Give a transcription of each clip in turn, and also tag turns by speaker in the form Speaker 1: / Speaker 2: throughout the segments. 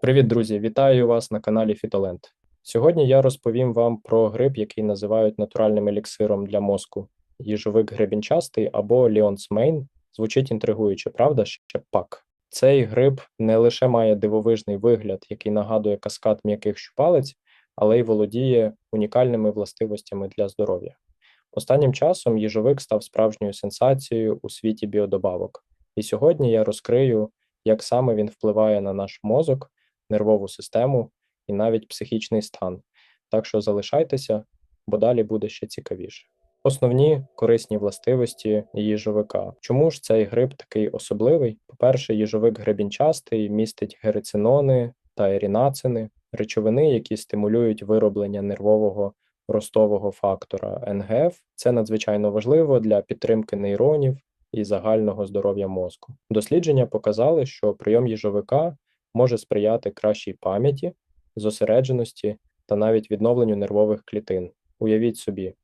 Speaker 1: Привіт, друзі! Вітаю вас на каналі Фітоленд. Сьогодні я розповім вам про гриб, який називають натуральним еліксиром для мозку. Їжовик гребінчастий або ліонсмейн. Звучить інтригуюче, правда? Ще пак. Цей гриб не лише має дивовижний вигляд, який нагадує каскад м'яких щупалець, але й володіє унікальними властивостями для здоров'я. Останнім часом їжовик став справжньою сенсацією у світі біодобавок. І сьогодні я розкрию, як саме він впливає на наш мозок нервову систему і навіть психічний стан. Так що залишайтеся, бо далі буде ще цікавіше. Основні корисні властивості їжовика. Чому ж цей гриб такий особливий? По-перше, їжовик гребінчастий містить герицинони та ерінацини, речовини, які стимулюють вироблення нервового ростового фактора НГФ. Це надзвичайно важливо для підтримки нейронів і загального здоров'я мозку. Дослідження показали, що прийом їжовика може сприяти кращій пам'яті, зосередженості та навіть відновленню нервових клітин. Уявіть собі,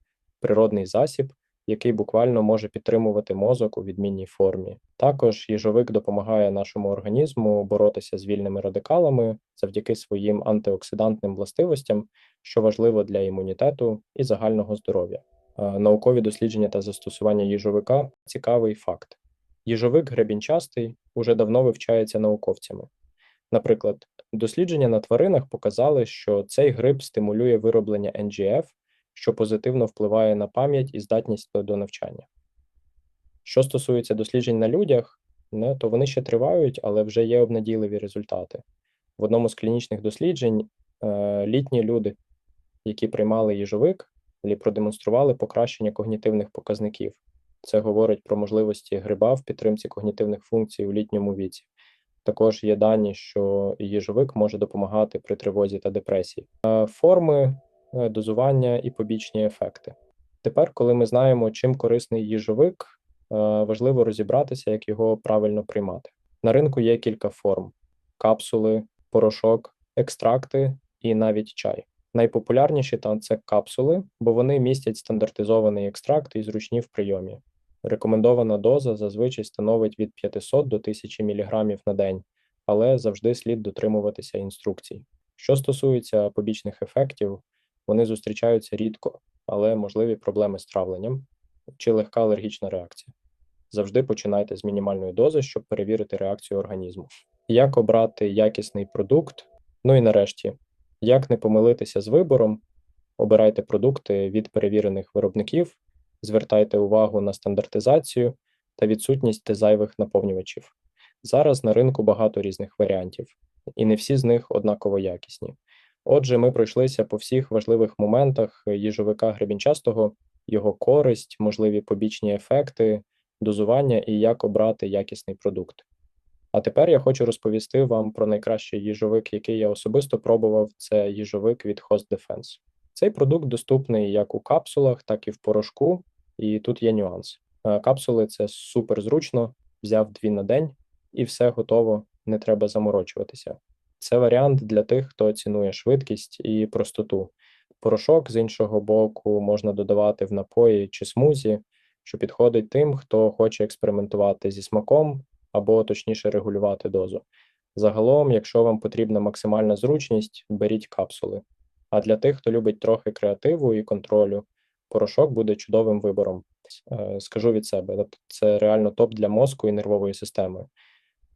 Speaker 1: природний засіб, який буквально може підтримувати мозок у відмінній формі. Також їжовик допомагає нашому організму боротися з вільними радикалами завдяки своїм антиоксидантним властивостям, що важливо для імунітету і загального здоров'я. Наукові дослідження та застосування їжовика цікавий факт. Їжовик гребінчастий уже давно вивчається науковцями. Наприклад, дослідження на тваринах показали, що цей гриб стимулює вироблення NGF, що позитивно впливає на пам'ять і здатність до навчання. Що стосується досліджень на людях, не, то вони ще тривають, але вже є обнадійливі результати. В одному з клінічних досліджень е, літні люди, які приймали їжовик, продемонстрували покращення когнітивних показників. Це говорить про можливості гриба в підтримці когнітивних функцій у літньому віці. Також є дані, що їжовик може допомагати при тривозі та депресії. Форми е, дозування і побічні ефекти. Тепер, коли ми знаємо, чим корисний їжовик, е, важливо розібратися, як його правильно приймати. На ринку є кілька форм: капсули, порошок, екстракти і навіть чай. Найпопулярніші там це капсули, бо вони містять стандартизований екстракт і зручні в прийомі. Рекомендована доза зазвичай становить від 500 до 1000 мг на день, але завжди слід дотримуватися інструкцій. Що стосується побічних ефектів, вони зустрічаються рідко, але можливі проблеми з травленням чи легка алергічна реакція. Завжди починайте з мінімальної дози, щоб перевірити реакцію організму. Як обрати якісний продукт? Ну і нарешті, як не помилитися з вибором, обирайте продукти від перевірених виробників звертайте увагу на стандартизацію та відсутність зайвих наповнювачів. Зараз на ринку багато різних варіантів, і не всі з них однаково якісні. Отже, ми пройшлися по всіх важливих моментах їжовика гребінчастого, його користь, можливі побічні ефекти, дозування і як обрати якісний продукт. А тепер я хочу розповісти вам про найкращий їжовик, який я особисто пробував. Це їжовик від Host Defense. Цей продукт доступний як у капсулах, так і в порошку, і тут є нюанс. Е, капсули це супер зручно, взяв дві на день і все готово, не треба заморочуватися. Це варіант для тих, хто цінує швидкість і простоту. Порошок з іншого боку можна додавати в напої чи смузі, що підходить тим, хто хоче експериментувати зі смаком або точніше регулювати дозу. Загалом, якщо вам потрібна максимальна зручність, беріть капсули. А для тих, хто любить трохи креативу і контролю, порошок буде чудовим вибором. Е, скажу від себе, тобто це реально топ для мозку і нервової системи.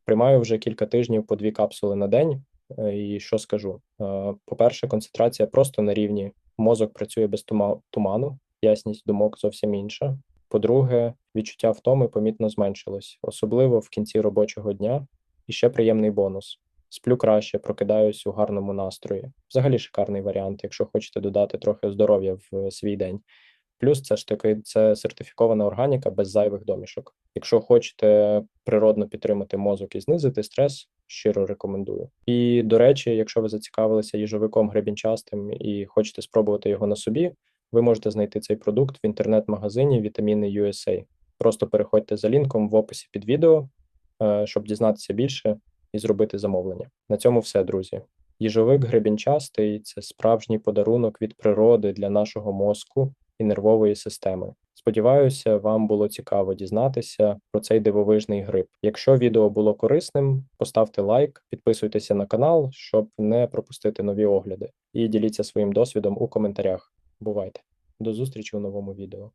Speaker 1: Приймаю вже кілька тижнів по дві капсули на день. Е, і що скажу? Е, по-перше, концентрація просто на рівні. Мозок працює без туману, ясність думок зовсім інша. По-друге, відчуття втоми помітно зменшилось, особливо в кінці робочого дня. І ще приємний бонус: сплю краще, прокидаюсь у гарному настрої. Взагалі шикарний варіант, якщо хочете додати трохи здоров'я в свій день. Плюс це ж таки це сертифікована органіка без зайвих домішок. Якщо хочете природно підтримати мозок і знизити стрес, щиро рекомендую. І до речі, якщо ви зацікавилися їжовиком гребінчастим і хочете спробувати його на собі, ви можете знайти цей продукт в інтернет-магазині Вітаміни USA. Просто переходьте за лінком в описі під відео, е, щоб дізнатися більше і зробити замовлення. На цьому все, друзі. Їжовик гребінчастий це справжній подарунок від природи для нашого мозку і нервової системи. Сподіваюся, вам було цікаво дізнатися про цей дивовижний гриб. Якщо відео було корисним, поставте лайк, підписуйтеся на канал, щоб не пропустити нові огляди, і діліться своїм досвідом у коментарях. Бувайте! До зустрічі у новому відео.